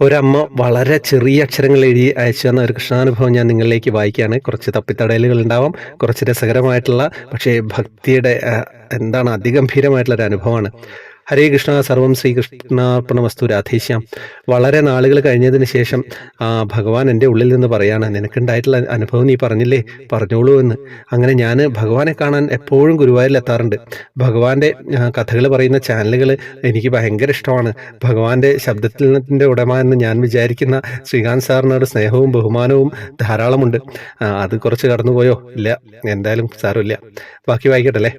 ഒരമ്മ വളരെ ചെറിയ അക്ഷരങ്ങൾ എഴുതി അയച്ചു തന്ന ഒരു കൃഷ്ണാനുഭവം ഞാൻ നിങ്ങളിലേക്ക് വായിക്കുകയാണ്. കുറച്ച് തപ്പിത്തടയലുകൾ ഉണ്ടാവാം കുറച്ച് രസകരമായിട്ടുള്ള പക്ഷേ ഭക്തിയുടെ എന്താണ് അതിഗംഭീരമായിട്ടുള്ള ഒരു അനുഭവമാണ്. ഹരേ കൃഷ്ണ സർവം ശ്രീകൃഷ്ണാർപ്പണ വസ്തു രാധേശ്യാം. വളരെ നാളുകൾ കഴിഞ്ഞതിന് ശേഷം ഭഗവാൻ എന്റെ ഉള്ളിൽ നിന്ന് പറയാണ് നിനക്കുണ്ടായിട്ടുള്ള അനുഭവം നീ പറഞ്ഞില്ലേ? പറഞ്ഞോളൂ എന്ന്. അങ്ങനെ ഞാൻ ഭഗവാനെ കാണാൻ എപ്പോഴും ഗുരുവായൂരിൽ എത്താറുണ്ട്. ഭഗവാന്റെ കഥകൾ പറയുന്ന ചാനലുകൾ എനിക്ക് ഭയങ്കര ഇഷ്ടമാണ്. ഭഗവാന്റെ ശബ്ദത്തിന്റെ ഉടമ എന്ന് ഞാൻ വിചാരിക്കുന്ന ശ്രീകാന്ത് സാറിനോട് സ്നേഹവും ബഹുമാനവും ധാരാളമുണ്ട്. അത് കുറച്ച് കടന്നുപോയോ? ഇല്ല എന്തായാലും സാരമില്ല. ബാക്കി വായിക്കട്ടെ അല്ലേ?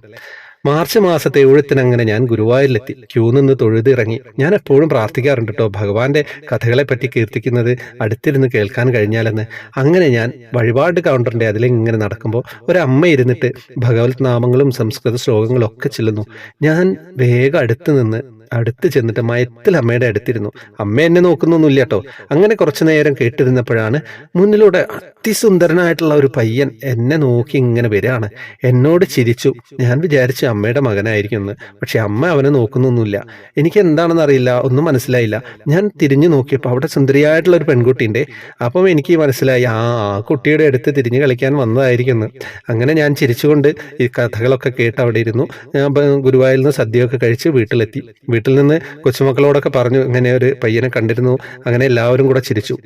മാർച്ച് മാസത്തെ ഉഴുത്തിനങ്ങനെ ഞാൻ ഗുരുവായൂരിലെത്തി. ക്യൂ നിന്ന് തൊഴുതിറങ്ങി. ഞാൻ എപ്പോഴും പ്രാർത്ഥിക്കാറുണ്ട് കേട്ടോ ഭഗവാന്റെ കഥകളെ പറ്റി കീർത്തിക്കുന്നത് അടുത്തിരുന്ന് കേൾക്കാൻ കഴിഞ്ഞാലെന്ന്. അങ്ങനെ ഞാൻ വഴിപാട് കൗണ്ടറിന്റെ അതിലിങ്ങനെ നടക്കുമ്പോൾ ഒരമ്മ ഇരുന്നിട്ട് ഭഗവത് നാമങ്ങളും സംസ്കൃത ശ്ലോകങ്ങളും ഒക്കെ ചെല്ലുന്നു. ഞാൻ വേഗം അടുത്ത് നിന്ന് അടുത്ത് ചെന്നിട്ട് മയത്തിൽ അമ്മയുടെ അടുത്തിരുന്നു. അമ്മ എന്നെ നോക്കുന്നൊന്നുമില്ല കേട്ടോ അങ്ങനെ കുറച്ചു നേരം കേട്ടിരുന്നപ്പോഴാണ് മുന്നിലൂടെ അതിസുന്ദരനായിട്ടുള്ള ഒരു പയ്യൻ എന്നെ നോക്കി ഇങ്ങനെ വരികയാണ്. എന്നോട് ചിരിച്ചു. ഞാൻ വിചാരിച്ചു അമ്മയുടെ മകനായിരിക്കും എന്ന്. പക്ഷെ അമ്മ അവനെ നോക്കുന്നൊന്നുമില്ല. എനിക്ക് എന്താണെന്ന് അറിയില്ല. ഒന്നും മനസ്സിലായില്ല. ഞാൻ തിരിഞ്ഞു നോക്കിയപ്പോൾ അവിടെ സുന്ദരിയായിട്ടുള്ള ഒരു പെൺകുട്ടിന്റെ അപ്പം എനിക്ക് മനസ്സിലായി ആ കുട്ടിയുടെ അടുത്ത് തിരിഞ്ഞു കളിക്കാൻ വന്നതായിരിക്കും എന്ന്. അങ്ങനെ ഞാൻ ചിരിച്ചുകൊണ്ട് ഈ കഥകളൊക്കെ കേട്ട് അവിടെ ഇരുന്നു. ഞാൻ ഗുരുവായൂരിൽ നിന്ന് സദ്യയൊക്കെ കഴിച്ച് വീട്ടിലെത്തി. വീട്ടിൽ നിന്ന് കൊച്ചുമക്കളോടൊക്കെ പറഞ്ഞു ഇങ്ങനെ ഒരു പയ്യനെ കണ്ടിരുന്നു. അങ്ങനെ എല്ലാവരും കൂടെ ചിരിച്ചു.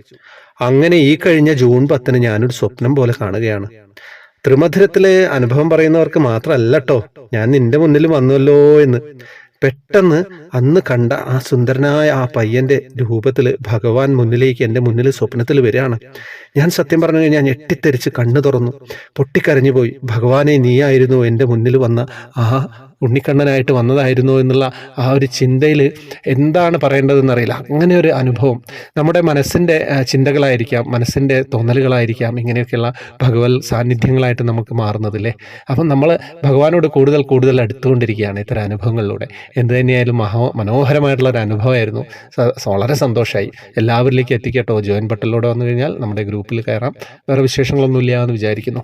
അങ്ങനെ ഈ കഴിഞ്ഞ ജൂൺ പത്തിന് ഞാനൊരു സ്വപ്നം പോലെ കാണുകയാണ്. ത്രിമധുരത്തിലെ അനുഭവം പറയുന്നവർക്ക് മാത്രമല്ല കേട്ടോ ഞാൻ നിന്റെ മുന്നിൽ വന്നല്ലോ എന്ന്. പെട്ടെന്ന് അന്ന് കണ്ട ആ സുന്ദരനായ ആ പയ്യന്റെ രൂപത്തിൽ ഭഗവാൻ മുന്നിലേക്ക് എന്റെ മുന്നിൽ സ്വപ്നത്തിൽ വരികയാണ്. ഞാൻ സത്യം പറഞ്ഞു കഴിഞ്ഞാൽ ഞെട്ടിത്തെരിച്ച് കണ്ണു തുറന്നു. പൊട്ടിക്കരഞ്ഞു പോയി. ഭഗവാനെ നീയായിരുന്നു എന്റെ മുന്നിൽ വന്ന ആ ഉണ്ണിക്കണ്ണനായിട്ട് വന്നതായിരുന്നു എന്നുള്ള ആ ഒരു ചിന്തയിൽ എന്താണ് പറയേണ്ടതെന്ന് അറിയില്ല അങ്ങനെ ഒരു അനുഭവം. നമ്മുടെ മനസ്സിന്റെ ചിന്തകളായിരിക്കാം മനസ്സിന്റെ തോന്നലുകളായിരിക്കാം ഇങ്ങനെയൊക്കെയുള്ള ഭഗവത് സാന്നിധ്യങ്ങളായിട്ട് നമുക്ക് മാറുന്നതില്ലേ? അപ്പം നമ്മൾ ഭഗവാനോട് കൂടുതൽ കൂടുതൽ അടുത്തുകൊണ്ടിരിക്കുകയാണ് ഇത്തരം അനുഭവങ്ങളിലൂടെ. എന്ത് തന്നെയായാലും മഹോ മനോഹരമായിട്ടുള്ള ഒരു അനുഭവമായിരുന്നു വളരെ സന്തോഷമായി എല്ലാവരിലേക്കും എത്തിക്കട്ടോ. ജോയിൻ ബട്ടണിലൂടെ വന്നു കഴിഞ്ഞാൽ നമ്മുടെ ഗ്രൂപ്പിൽ കയറാം. വേറെ വിശേഷങ്ങളൊന്നുമില്ല എന്ന് വിചാരിക്കുന്നു.